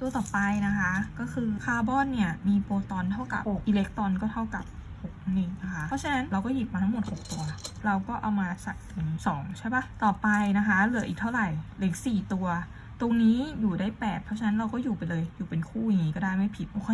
ตัวต่อไปนะคะ ก็คือคาร์บอนเนี่ยมีโปรตอนเท่ากับ6อิเล็กตรอนก็เท่ากับ6นั่นะคะ เพราะฉะนั้นเราก็หยิบมาทั้งหมด 6 ตัว เราก็เอามาใส่ตรง2ใช่ปะต่อไปนะคะ เหลืออีกเท่าไหร่เหลือ4ตัว ตรงนี้อยู่ได้ 8 เพราะฉะนั้นเราก็อยู่ไปเลยอยู่เป็นคู่อย่างนี้ก็ได้ไม่ผิดโอเค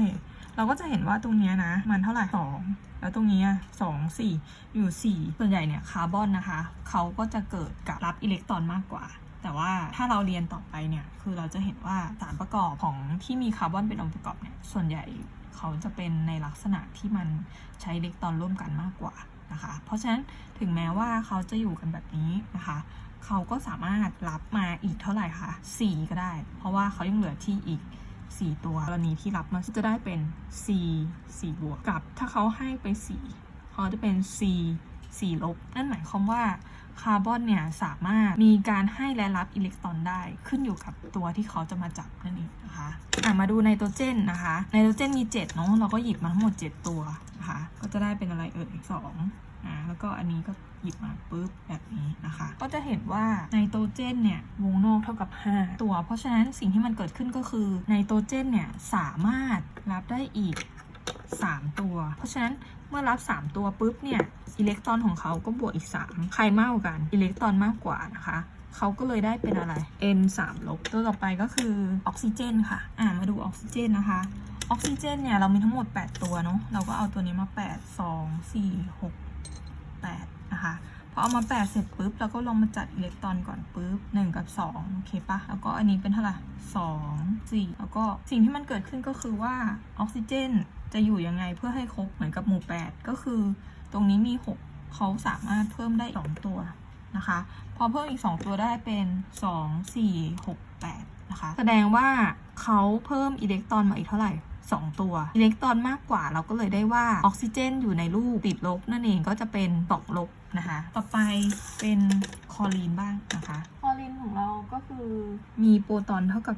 เราก็จะเห็นว่าตรงนี้นะ มันเท่าไหร่2แล้วตรงนี้ย2 4อยู่ 4 ส่วนใหญ่เนี่ยคาร์บอนนะคะ เขาก็จะเกิดกับรับอิเล็กตรอนมากกว่า แต่ว่าถ้าเราเรียนต่อไปเนี่ยคือเราจะเห็นว่าสารประกอบของที่มีคาร์บอนเป็นองค์ประกอบเนี่ยส่วนใหญ่เขาจะเป็นในลักษณะที่มันใช้อิเล็กตรอนร่วมกันมากกว่านะคะ เพราะฉะนั้นถึงแม้ว่าเขาจะอยู่กันแบบนี้นะคะ เขาก็สามารถรับมาอีกเท่าไหร่คะ4 ก็ได้ เพราะว่าเขายังเหลือที่อีก 4 ตัวกรณีที่รับมาจะได้เป็น C 4บวกกับ ถ้าเขาให้ไป 4 เขาจะเป็น C 4ลบ นั่นหมายความว่าคาร์บอนเนี่ยสามารถมีการให้และรับอิเล็กตรอนได้ขึ้นอยู่กับตัวที่เขาจะมาจับนั่นเองนะคะอะมาดูไนโตรเจนนะคะไนโตรเจนมี7เนาะเราก็หยิบมาทั้งหมด 7 ตัวนะคะก็จะได้เป็นอะไรเอ่ย2อ่าแล้วก็อันนี้ก็หยิบมาปุ๊บแบบนี้นะคะ ก็จะเห็นว่าไนโตรเจนเนี่ยวงนอกเท่ากับ 5 ตัว เพราะฉะนั้นสิ่งที่มันเกิดขึ้นก็คือไนโตรเจนเนี่ยสามารถรับได้อีก 3 ตัว เพราะฉะนั้นเมื่อรับ 3 ตัวปุ๊บเนี่ยอิเล็กตรอนของเขาก็บวกอีก 3 ใครมากกว่ากันอิเล็กตรอนมากกว่านะคะเขาก็เลยได้เป็นอะไร N 3ลบตัวต่อไปก็คือออกซิเจนค่ะ อ่ามาดูออกซิเจนนะคะออกซิเจนเนี่ยเรามีทั้งหมด 8 ตัวเนาะเราก็เอาตัวนี้มา 8 2 4 6 8 นะคะ พอเอามา8เสร็จปุ๊บเราก็ลองมาจัดอิเล็กตรอนก่อนปุ๊บ1 กับ 2 โอเคปะแล้วก็อันนี้เป็นเท่าไหร่2 4แล้วก็สิ่งที่มันเกิดขึ้นก็คือว่าออกซิเจนจะอยู่ยังไงเพื่อให้ครบเหมือนกับหมู่ 8 ก็คือ ตรงนี้มี 6เขาสามารถเพิ่มได้ 2 ตัวนะคะ พอเพิ่มอีก 2 ตัวได้เป็น 2 4 6 8 นะคะ แสดงว่าเขาเพิ่มอิเล็กตรอนมาอีกเท่าไหร่ 2 ตัวอิเล็กตรอนมากกว่าเราก็เลยได้ว่าออกซิเจน อยู่ในรูปติดลบนั่นเองก็จะเป็นตกลบนะคะ ต่อไปเป็นคอรีนบ้างนะคะ คอรีนของเราก็คือมีโปรตอนเท่ากับ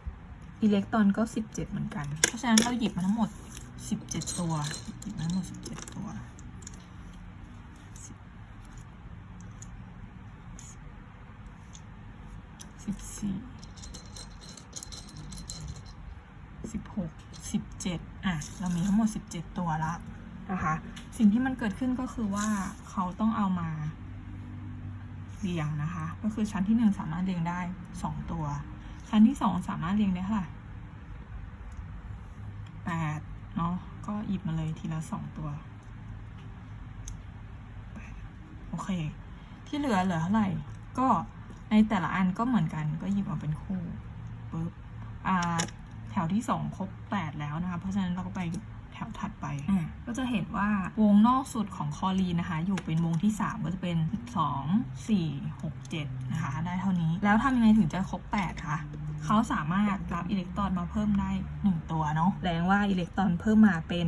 17 อิเล็กตรอนก็ 17 เหมือนกัน เพราะฉะนั้นเราหยิบมาทั้งหมด 17 ตัว หยิบมาทั้งหมด 17 ตัวสิบสี่สิบหก สิบเจ็ดอะ เรามีทั้งหมดสิบเจ็ดตัวละนะคะ สิ่งที่มันเกิดขึ้นก็คือว่าเขาต้องเอามาเรียงนะคะ ก็คือชั้นที่หนึ่งสามารถเรียงได้สองตัว ชั้นที่สองสามารถเรียงได้เท่าไหร่แปดเนาะ ก็หยิบมาเลยทีละสองตัวแปดโอเค ที่เหลือเหลือเท่าไหร่ ก็ในแต่ละอันก็เหมือนกัน ก็หยิบมาเป็นคู่ปุ๊บอ่า แถวที่สองครบแปดแล้วนะคะ เพราะฉะนั้นเราก็ไปแถวถัดไปอ่าก็จะเห็นว่าวงนอกสุดของคอลีนนะคะ อยู่เป็นวงที่ 3 ก็จะเป็น 2 4 6 7 นะคะ ได้เท่านี้ แล้วทำยังไงถึงจะครบ 8 คะเขาสามารถรับอิเล็กตรอนมาเพิ่มได้ 1 ตัวเนาะแสดงว่าอิเล็กตรอนเพิ่มมาเป็น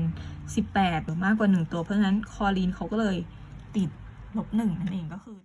18 หรือมากกว่า 1 ตัว เพราะฉะนั้นคอลีนเขาก็เลยติดลบ1นั่นเองก็คือ